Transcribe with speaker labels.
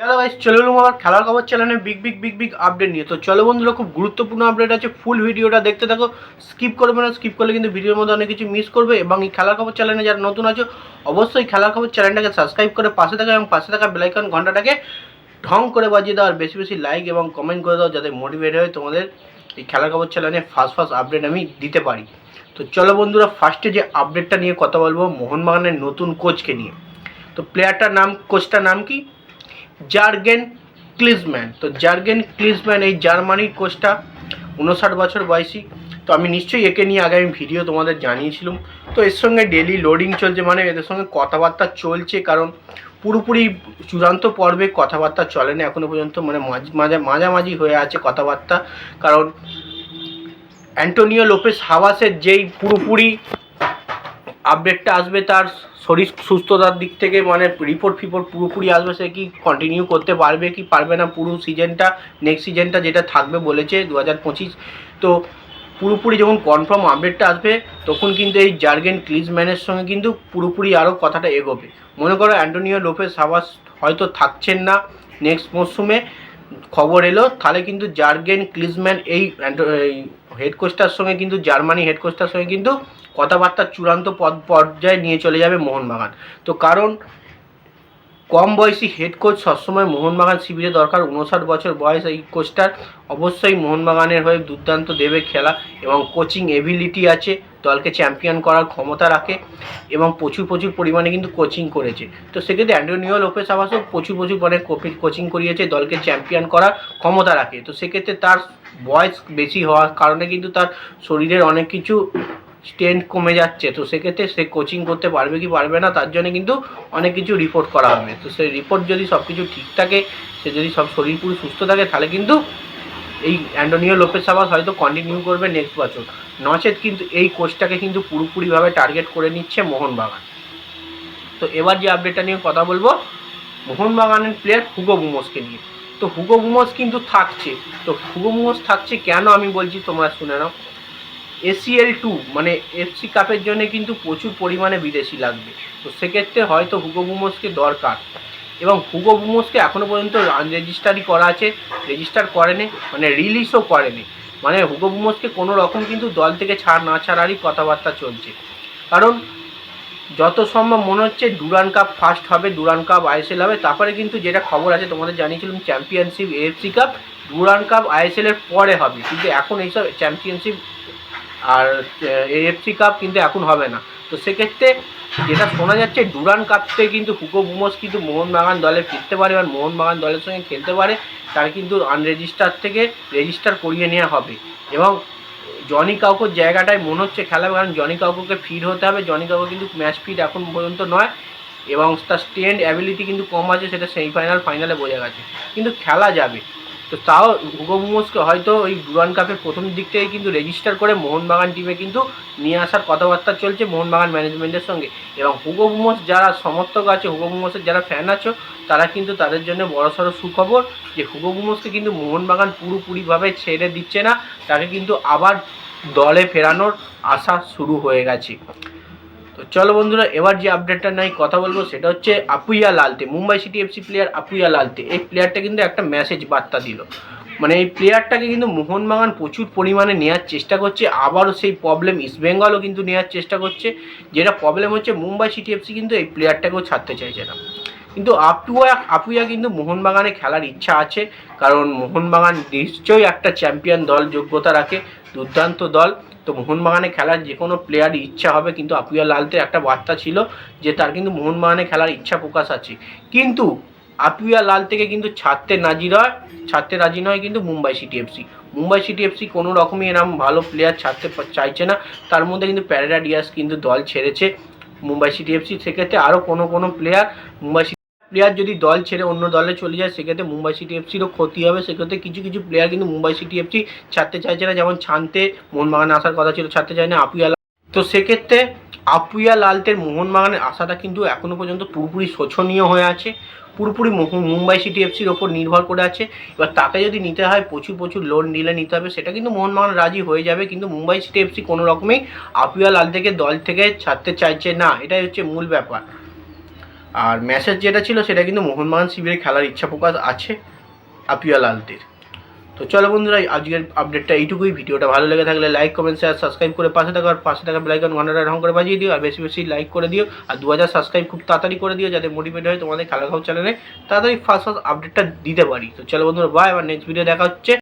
Speaker 1: Hello guys চলে এলাম আবার খেলার খবর চ্যানেলে big big big big update নিয়ে। তো চলো বন্ধুরা, খুব গুরুত্বপূর্ণ আপডেট আছে ফুল ভিডিওটা দেখতে থাকো। স্কিপ করবে না স্কিপ করলে কিন্তু ভিডিওর মধ্যে অনেক কিছু মিস করবে। এবং এই খেলার খবর চ্যানেলে যারা নতুন আছো, অবশ্যই খেলার খবর চ্যানেলটাকে সাবস্ক্রাইব করে পাশে থাকা এবং পাশে থাকা বেলাইকন ঘন্টাটাকে ঢং করে বাজিয়ে দাও, আর বেশি বেশি লাইক এবং কমেন্ট করে দাও, যাতে মোটিভেট হয় তোমাদের এই খেলার খবর চ্যানেলে ফার্স্ট ফার্স্ট আপডেট আমি দিতে পারি। তো চলো বন্ধুরা ফার্স্টে যে আপডেটটা নিয়ে কথা বলব, মোহনবাগানের নতুন কোচকে নিয়ে। তো প্লেয়ারটার নাম কোচটার নাম কি? Jurgen Klinsmann. তো জার্গেন ক্লিজম্যান এই জার্মানির কোচটা, উনষাট বছর বয়সী। তো আমি নিশ্চয়ই একে নিয়ে আগে আমি ভিডিও তোমাদের জানিয়েছিলাম। তো এর সঙ্গে ডেলি লোডিং চলছে মানে এদের সঙ্গে কথাবার্তা চলছে, কারণ পুরোপুরি চূড়ান্ত পর্বে কথাবার্তা চলে না এখনও পর্যন্ত মানে মাঝ- মাঝামাঝি হয়ে আছে কথাবার্তা। কারণ অ্যান্টোনিও লোপেস হাওয়াসের যেই পুরোপুরি আপডেটটা আসবে তার শরীর সুস্থতার দিক থেকে মানে রিপোর্ট ফিপোর্ট পুরোপুরি আসবে, সে কি কন্টিনিউ করতে পারবে, কি পারবে না পুরো সিজনটা নেক্সট সিজনটা যেটা থাকবে বলেছে দু হাজার পঁচিশ। তো পুরোপুরি যখন কনফার্ম আপডেটটা আসবে, তখন কিন্তু এই জার্গেন ক্লিজম্যানের সঙ্গে কিন্তু পুরোপুরি আরও কথাটা এগোবে। মনে করো অ্যান্টোনিও লোপেস হাওয়াস হয়তো থাকছেন না নেক্সট মরশুমে খবর এলো, তাহলে কিন্তু জার্গেন ক্লিজম্যান এই হেড কোচটার সঙ্গে কিন্তু জার্মানি হেড কোচটার সঙ্গে কিন্তু কথাবার্তা চূড়ান্ত পর্যায়ে নিয়ে চলে যাবে মোহনবাগান। তো কারণ কম বয়সী হেড কোচ সবসময় মোহনবাগান শিবিরে দরকার। উনষাট বছর বয়স এই কোচটার অবশ্যই মোহনবাগানের হয়ে দুর্দান্ত দেবে খেলা এবং কোচিং এবিলিটি আছে, দলকে চ্যাম্পিয়ন করার ক্ষমতা রাখে এবং প্রচুর প্রচুর পরিমাণে কিন্তু কোচিং করেছে। তো সেক্ষেত্রে অ্যান্টোনিও লোপেস আবাসও প্রচুর প্রচুর পরিমাণে কোচিং করিয়েছে, দলকে চ্যাম্পিয়ন করার ক্ষমতা রাখে। তো সেক্ষেত্রে তার বয়স বেশি হওয়ার কারণে কিন্তু তার শরীরের অনেক কিছু স্ট্রেন্থ কমে যাচ্ছে, তো সেক্ষেত্রে সে কোচিং করতে পারবে কি পারবে না, তার জন্য কিন্তু অনেক কিছু রিপোর্ট করা হবে। তো সেই রিপোর্ট যদি সব কিছু ঠিক থাকে, সে যদি সব শরীর পুরো সুস্থ থাকে, তাহলে কিন্তু এই অ্যান্টোনিও লোপেস সাবাস হয়তো কন্টিনিউ করবে নেক্সট বছর। নচেত কিন্তু এই কোচটাকে কিন্তু পুরোপুরিভাবে টার্গেট করে নিচ্ছে মোহনবাগান। তো এবার যে আপডেটটা নিয়ে কথা বলব, মোহনবাগানের প্লেয়ার হুগো বুমোসকে নিয়ে। তো হুগো বুমোস কিন্তু থাকছে। তো হুগো বুমোস থাকছে কেন আমি বলছি তোমরা শুনে নাও। এসিএল টু মানে এফসি কাপের জন্য কিন্তু প্রচুর পরিমাণে বিদেশি লাগবে। তো সেক্ষেত্রে হয়তো হুগো বুমোসকে দরকার। এবং হুগো বুমোসকে এখনও পর্যন্ত রেজিস্টারই করা আছে রেজিস্টার করেনি মানে রিলিজও করেনি। মানে হুগো বুমোসকে কোনো রকম কিন্তু দল থেকে ছাড় না ছাড়ারই কথাবার্তা চলছে। কারণ যত সম্ভব মনে হচ্ছে ডুরান কাপ ফার্স্ট হবে ডুরান কাপ আইএসএল হবে। তারপরে কিন্তু যেটা খবর আছে, তোমাদের জানিয়েছিলাম championship AFC cup Durand cup আইএসএলের পরে হবে। কিন্তু এখন এইসব চ্যাম্পিয়নশিপ আর এএফসি কাপ কিন্তু এখন হবে না। তো সেক্ষেত্রে যেটা শোনা যাচ্ছে ডুরান কাপতে কিন্তু হুকো বুমোস কিন্তু মোহনবাগান দলে ফিরতে পারে এবং মোহনবাগান দলের সঙ্গে খেলতে পারে তার কিন্তু আনরেজিস্টার থেকে রেজিস্টার করিয়ে নেওয়া হবে। এবং জনি কাউকোর জায়গাটায় মনে হচ্ছে খেলা হবে, কারণ জনি কাউকোকে ফিট হতে হবে। জনি কাউকো কিন্তু ম্যাচ ফিট এখন পর্যন্ত নয় এবং তার স্ট্রেন্ড অ্যাবিলিটি কিন্তু কম আছে সেটা সেমিফাইনাল ফাইনালে বোঝা গেছে। কিন্তু খেলা যাবে। তো তাও হুগো বুমোসকে হয়তো ওই ডুরান কাপের প্রথম দিক থেকে কিন্তু রেজিস্টার করে মোহনবাগান টিমে কিন্তু নিয়ে আসার কথাবার্তা চলছে মোহনবাগান ম্যানেজমেন্টের সঙ্গে। এবং হুগো বুমোস যারা সমর্থক আছে হুগো বুমোসের যারা ফ্যান আছো, তারা কিন্তু তাদের জন্য বড়সড় সুখবর যে হুগো বুমোসকে কিন্তু মোহনবাগান পুরোপুরিভাবে ছেড়ে দিচ্ছে না, তাকে কিন্তু আবার দলে ফেরানোর আশা শুরু হয়ে গেছে। তো চলো বন্ধুরা, এবার যে আপডেটটা নাই কথা বলব সেটা হচ্ছে Apuia Lalte Mumbai city FC player Apuia Lalte এই প্লেয়ারটা কিন্তু একটা মেসেজ বার্তা দিল। মানে এই প্লেয়ারটাকে কিন্তু মোহনবাগান প্রচুর পরিমাণে নেওয়ার চেষ্টা করছে। আবারও সেই প্রবলেম ইস্টবেঙ্গলও কিন্তু নেওয়ার চেষ্টা করছে। যেটা প্রবলেম হচ্ছে মুম্বাই সিটি এফসি কিন্তু এই প্লেয়ারটাকেও ছাড়তে চাইছে না। কিন্তু আপুয়া আপুয়া কিন্তু মোহনবাগানে খেলার ইচ্ছা আছে। কারণ মোহনবাগান নিশ্চয়ই একটা চ্যাম্পিয়ন দল, যোগ্যতা রাখে। দুর্দান্ত দল। তো মোহনবাগানে খেলার যে কোনো প্লেয়ারই ইচ্ছা হবে, কিন্তু আপুয়া লালতে একটা বার্তা ছিল যে তার কিন্তু মোহনবাগানে খেলার ইচ্ছা প্রকাশ আছে। কিন্তু আপুয়া লাল থেকে কিন্তু ছাড়তে নাজি নয় ছাড়তে রাজি নয় কিন্তু Mumbai city FC Mumbai city FC কোনো রকমই এরম ভালো প্লেয়ার ছাড়তে চাইছে না। তার মধ্যে কিন্তু প্যারাডা ডিয়াস কিন্তু দল ছেড়েছে। মুম্বাই সিটি এফসি সেক্ষেত্রে আরও কোনো কোনো প্লেয়ার মুম্বাই প্লেয়ার যদি দল ছেড়ে অন্য দলে চলে যায়, সেক্ষেত্রে মুম্বাই সিটি এফসিরও ক্ষতি হবে। সেক্ষেত্রে কিছু কিছু প্লেয়ার কিন্তু মুম্বাই সিটি এফসি ছাড়তে চাইছে না। যেমন ছানতে মোহনবাগানে আসার কথা ছিল, ছাড়তে চায় না আপুয়া। তো সেক্ষেত্রে আপুয়া লালতের মোহনবাগানের আশাটা কিন্তু এখনও পর্যন্ত পুরোপুরি শোচনীয় হয়ে আছে। পুরোপুরি মুম্বাই সিটি এফসির ওপর নির্ভর করে আছে। এবার তাকে যদি নিতে হয়, প্রচুর প্রচুর লোন নিলে নিতে হবে। সেটা কিন্তু মোহনবাগান রাজি হয়ে যাবে। কিন্তু মুম্বাই সিটি এফসি কোনো রকমেই আপুয়া লাল থেকে দল থেকে ছাড়তে চাইছে না। এটাই হচ্ছে মূল ব্যাপার। আর মেসেজ যেটা ছিল সেটা কিন্তু মোহনবাগান শিবিরে খেলার ইচ্ছা প্রকাশ আছে আপিয়াল আলতির। তো চলো বন্ধুরা আজকের আপডেটটা এইটুকুই। ভিডিওটা ভালো লেগে থাকলে লাইক কমেন্ট শেয়ার সাবস্ক্রাইব করে পাশে থাকো। আর পাশে থাকা বেলাইকন ঘন্টাটা ঢং করে বাজিয়ে দিও। আর বেশি বেশি লাইক করে দিও। আর দু হাজার সাবস্ক্রাইব খুব তাড়াতাড়ি করে দিও যাতে মোটিভেট হয় তোমাদের খেলা চ্যানেলে তাড়াতাড়ি ফার্স্ট ফার্স্ট আপডেটটা দিতে পারি। তো চলো বন্ধুরা বাই আবার নেক্সট ভিডিও দেখা হচ্ছে।